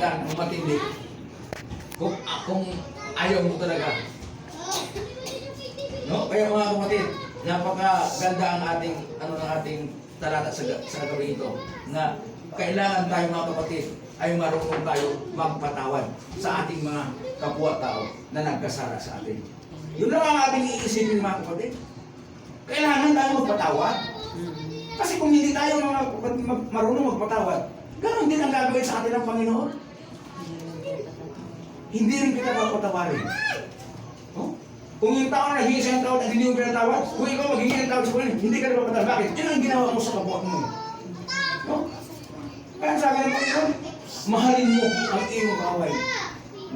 sasakitan ng matindi. Kung, ah, kung ayaw mo talaga. No? Kaya mga kapatid, napakaganda ang ating ano ng ating talata sa, sa gabi ito na kailangan tayo mga kapatid ay marunong tayo magpatawad sa ating mga kapwa-tao na nagkasala sa atin. Yun lang ang ating iisipin mga kapatid. Kailangan tayo magpatawad. Kasi kung hindi tayo mga marunong magpatawad, ganun din ang gagawin sa atin ng Panginoon. Hindi rin kita papatawarin. Oh? Kung yung tao na hingi sa'yo ng tawad at hindi mo pinatawad, kung ikaw maghingi ng tawad sa Panginoon, hindi ka na papatawad. Bakit? Yun ang ginawa mo sa kapwa mo. No? Kaya sabi ng Panginoon, mahalin mo ang iyong kaway.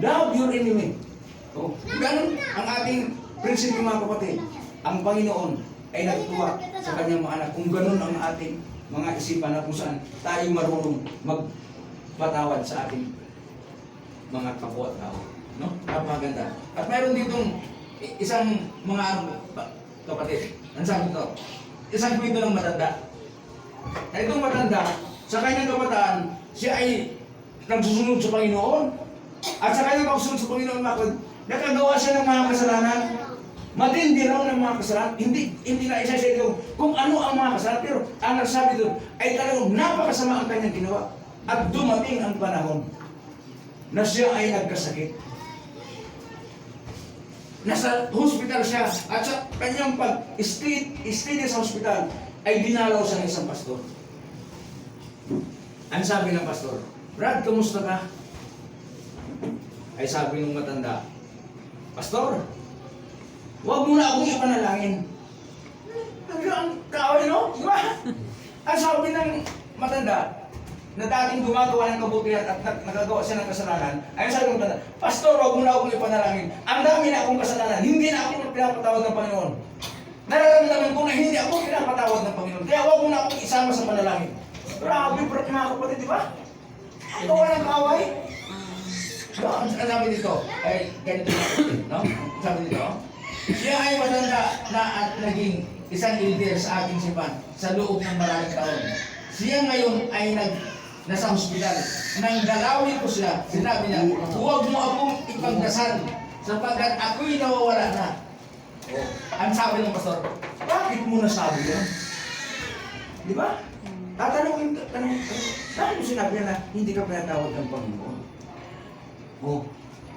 Love your enemy. Oh, ganun ang ating prinsipyo mga kapatid. Ang Panginoon ay nagtuwa sa kanyang mga anak. Kung ganun ang ating mga isipan na kung saan tayo marunong magpatawad sa ating mga kapwa-tao. No? Napakaganda. At mayroon ditong isang mga kapatid. Ang sabi ito, isang kwento ng matanda. Na itong matanda, sa kanyang kabataan, siya ay nagsusunod sa Panginoon. At sa kanyang pagsunod sa Panginoon, kapatid, nakagawa siya ng mga kasalanan. Matindi raw ng mga kasalanan. Hindi, hindi na isa siya kung, kung ano ang mga kasalanan. Pero ang nagsabi doon ay talagang napakasama ang kanyang ginawa. At dumating ang panahon na siya ay nagkasakit. Nasa hospital siya at sa kanyang pag-stay stay sa hospital ay dinalaw siya ng isang pastor. Ang sabi ng pastor, Brad, kamusta ka? Ay sabi ng matanda, Pastor, huwag mo na akong ipanalangin. Ang kaaway, no? Di ba? Ang sabi ng matanda, na dating gumagawa ng kabutihan at nag- nagagawa siya ng kasalanan, ay sabi ng Pastor, huwag mo na akong ipanalangin. Ang dami na akong kasalanan, hindi na ako pinapatawad ng Panginoon. Nararamdaman ko na hindi ako pinapatawad ng Panginoon. Kaya huwag mo na akong isama sa panalangin. Grabe, bro, mga kapatid, di ba? Ang gawa ng kaaway. No, ang sabi dito, ay ganito na, no? Sabi dito, siya ay matanda na at naging isang leader sa ating sipan sa loob ng maraming taon. Siya ngayon ay nag nasa hospital. Nang dalawin ko siya, sinabi niya, huwag mo akong ipagdasal sapagkat ako'y nawawala na. Oh, ang sabi ng pastor, bakit mo nasabi yan? Di ba? Tatanungin ka, tanong, bakit mo sinabi niya na hindi ka pinatawad ng Panginoon? Oh.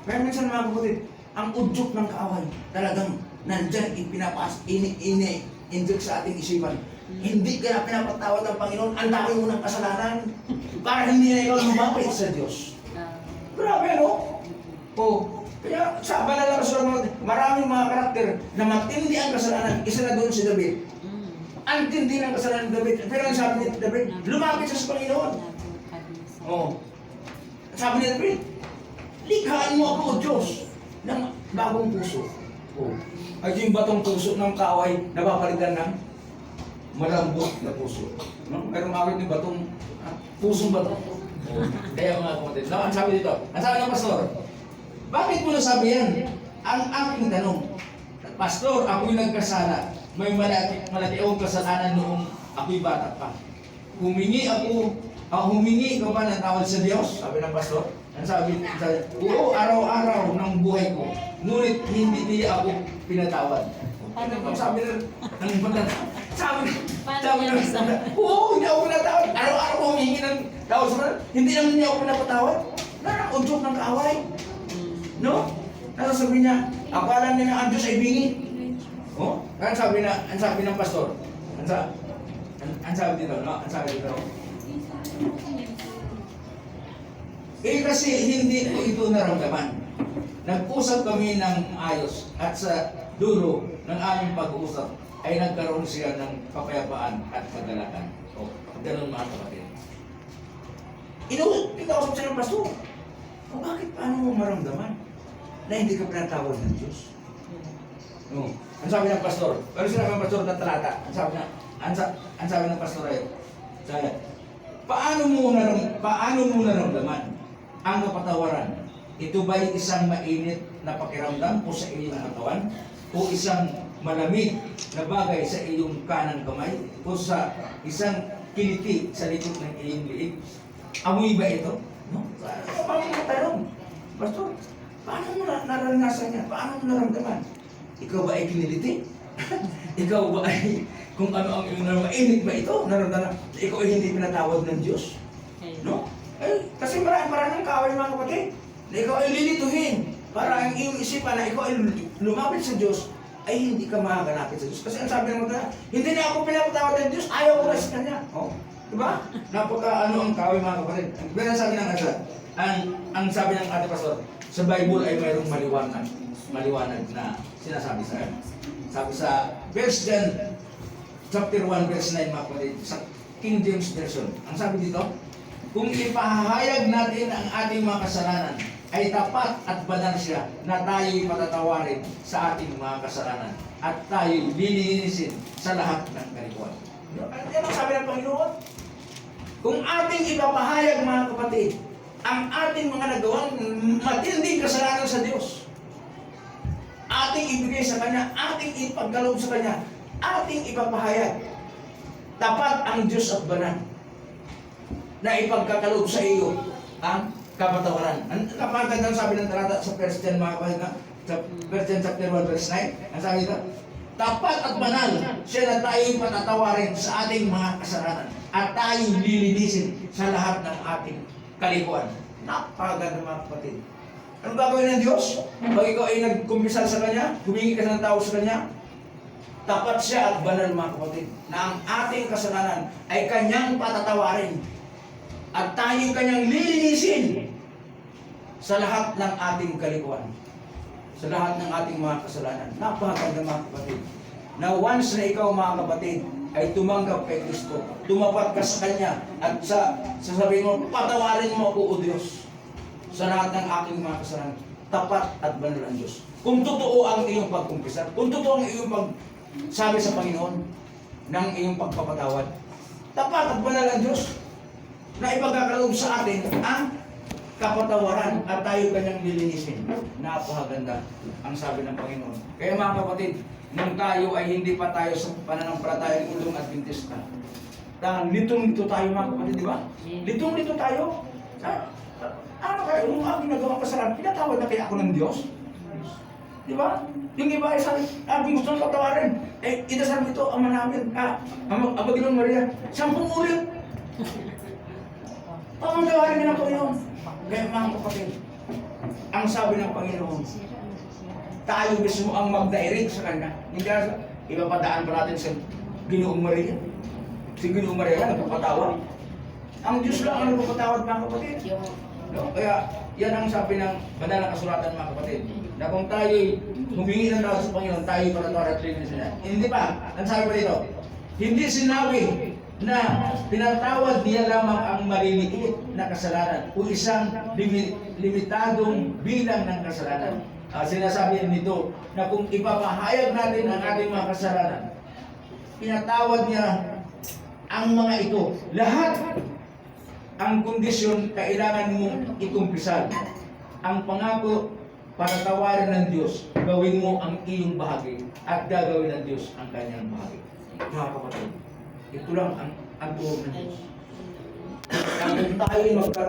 Kaya minsan mga kapatid, ang udyok ng kaaway, talagang nandyan ipinapas, ini, ini, inject sa ating isipan. Hindi ka na pinapatawad ng Panginoon, ang dami mo ng kasalanan para hindi na ikaw lumapit sa Diyos. Grabe, no? Oh, kaya sa banal na kasulatan, maraming mga karakter na matindi ang kasalanan, isa na doon si David. Ang tindi ng kasalanan ni David. Pero ang sabi ni David, lumapit sa Panginoon. Oh. Sabi ni David, likhaan mo ako, Diyos, ng bagong puso. Oh. Ay yung batong puso ng kaaway, napapalitan ng malambot na puso. No? Pero mawit ni batong, ah, pusong bato. Kaya mga kapatid, no, ang sabi dito, ang sabi ng pastor, bakit mo nasabi yan? Ang aking tanong, Pastor, ako'y nagkasala. May malaki, malaki akong kasalanan noong ako'y bata pa. Humingi ako, ah, humingi ka ba ng tawad sa Diyos? Sabi ng pastor. Ang sabi, sabi, oo, araw-araw ng buhay ko. Ngunit hindi niya ako pinatawad. Ano sabi ng ng? Sabi, Paano sabi yan ng sabi? oo, hindi ako pinatawad. Araw-araw ko humingi ng tawad sa Panginoon. Hindi naman niya ako pinapatawad. Nakakaudyok ng kaaway. No? Ano sabi niya? Akala niya na ang Diyos ay bingi. Oh? Ano sabi na, ang sabi ng pastor? Ang, sa, ang, ang sabi dito, no? Ang sabi dito. Eh kasi hindi ko ito naramdaman. Nag-usap kami ng ayos at sa dulo ng aming pag-uusap ay nagkaroon siya ng kapayapaan at kagalakan. O, ganun mga kapatid. Inu, kinausap siya ng pastor. O bakit paano mo maramdaman na hindi ka pinatawad ng Diyos? No. Ang sabi ng pastor, pero sinabi ng pastor ng talata, ang sabi na, ang, sa, ang sabi ng pastor ay, sabi, paano mo naram, paano mo naramdaman ang kapatawaran? Ito ba'y isang mainit na pakiramdam o sa iyong katawan? O isang malamig na bagay sa iyong kanang kamay? O sa isang kiliti sa likod ng iyong liig? Amoy ba ito? No? Paano Pastor, paano mo na naranasan yan? Paano mo naramdaman? Ikaw ba ay kiniliti? Ikaw ba ay kung ano ang iyong naramdaman? Init ba ito? Naramdaman? Ikaw ay hindi pinatawad ng Diyos? No? Eh, kasi marami maraming kaaway mga kapatid. Na ikaw ay lilituhin para ang iyong isipan na ikaw ay lumapit sa Diyos ay hindi ka makakalapit sa Diyos. Kasi ang sabi ng mga hindi na ako pinapatawad ng Diyos, ayaw ko na sa Kanya. Oh. Diba? Napaka ano ang kaaway mga kapatid. Pero sabi ng asa, ang, ang sabi ng ate pastor, sa Bible ay mayroong maliwanag. Maliwanag na sinasabi sa Sabi sa 1 John chapter 1 verse 9 mga kapatid, sa King James Version. Ang sabi dito, kung ipahayag natin ang ating mga kasalanan, ay tapat at banal siya na tayo'y matatawarin sa ating mga kasalanan at tayo'y lilinisin sa lahat ng kalikuan. Yan ang sabi ng Panginoon. Kung ating ipapahayag mga kapatid, ang ating mga nagawang matinding kasalanan sa Diyos, ating ibigay sa Kanya, ating ipagkaloob sa Kanya, ating ipapahayag, tapat ang Diyos at banal na ipagkakaloob sa iyo ang kapatawaran. Ang kapagandang sabi ng talata sa 1 John mga kapatid na, sa 1 John chapter 1 verse 9, ang sabi dito, tapat at banal siya na tayo'y patatawarin sa ating mga kasalanan at tayo'y lilinisin sa lahat ng ating kalikuan. Napakaganda mga kapatid. Ano gagawin ng Diyos? Pag ikaw ay nagkumpisal sa Kanya, humingi ka ng tao sa Kanya, tapat siya at banal mga kapatid na ang ating kasalanan ay Kanyang patatawarin at tayo Kanyang lilinisin sa lahat ng ating kalikuan sa lahat ng ating mga kasalanan. Napakaganda mga kapatid. Na once na ikaw mga kapatid ay tumanggap kay Kristo, tumapat ka sa Kanya at sa sasabihin mo, patawarin mo ako o Diyos sa lahat ng aking mga kasalanan. Tapat at banal ang Diyos. Kung totoo ang iyong pagkumpisal, kung totoo ang iyong pagsabi sa Panginoon ng iyong pagpapatawad, tapat at banal ang Diyos na ipagkakaloob sa atin ang kapatawaran at tayo kanyang lilinisin. Napakaganda ang sabi ng Panginoon. Kaya mga kapatid, nung tayo ay hindi pa tayo sa pananampalataya ng ulong Adventista, dahil litong-lito tayo mga kapatid, di ba? Litong-lito tayo. Ah, ano kaya, yung aking nagawang kasalanan, pinatawad na kaya ako ng Diyos? Di ba? Yung iba ay sabi, ah, gusto nang patawarin. Eh, idasal mo ito, ama namin, ah, ama, ama Maria, sampung ulit. Pamagawarin niya ng Panginoon. Kaya mga kapatid, ang sabi ng Panginoon, tayo mismo ang mag-direct sa Kanya. Hindi ka, ipapadaan pa natin sa Ginoong Maria. Si Ginoong Maria lang nagpapatawad. Ang Diyos lang ang nagpapatawad mga kapatid. No? Kaya yan ang sabi ng banal na kasulatan mga kapatid. Na kung tayo'y humingi ng tawad sa Panginoon, tayo'y patatawaran at linis niya. Hindi pa, ang sabi pa dito, hindi sinabi na pinatawad niya lamang ang maliliit na kasalanan o isang limi- limitadong bilang ng kasalanan. Ah, sinasabi nito na kung ipapahayag natin ang ating mga kasalanan, pinatawad niya ang mga ito. Lahat ang kondisyon kailangan mong ikumpisal. Ang pangako patatawarin ng Diyos, gawin mo ang iyong bahagi at gagawin ng Diyos ang kanyang bahagi. Mga kapatid, ito lang ang ang. Na kung tayo magka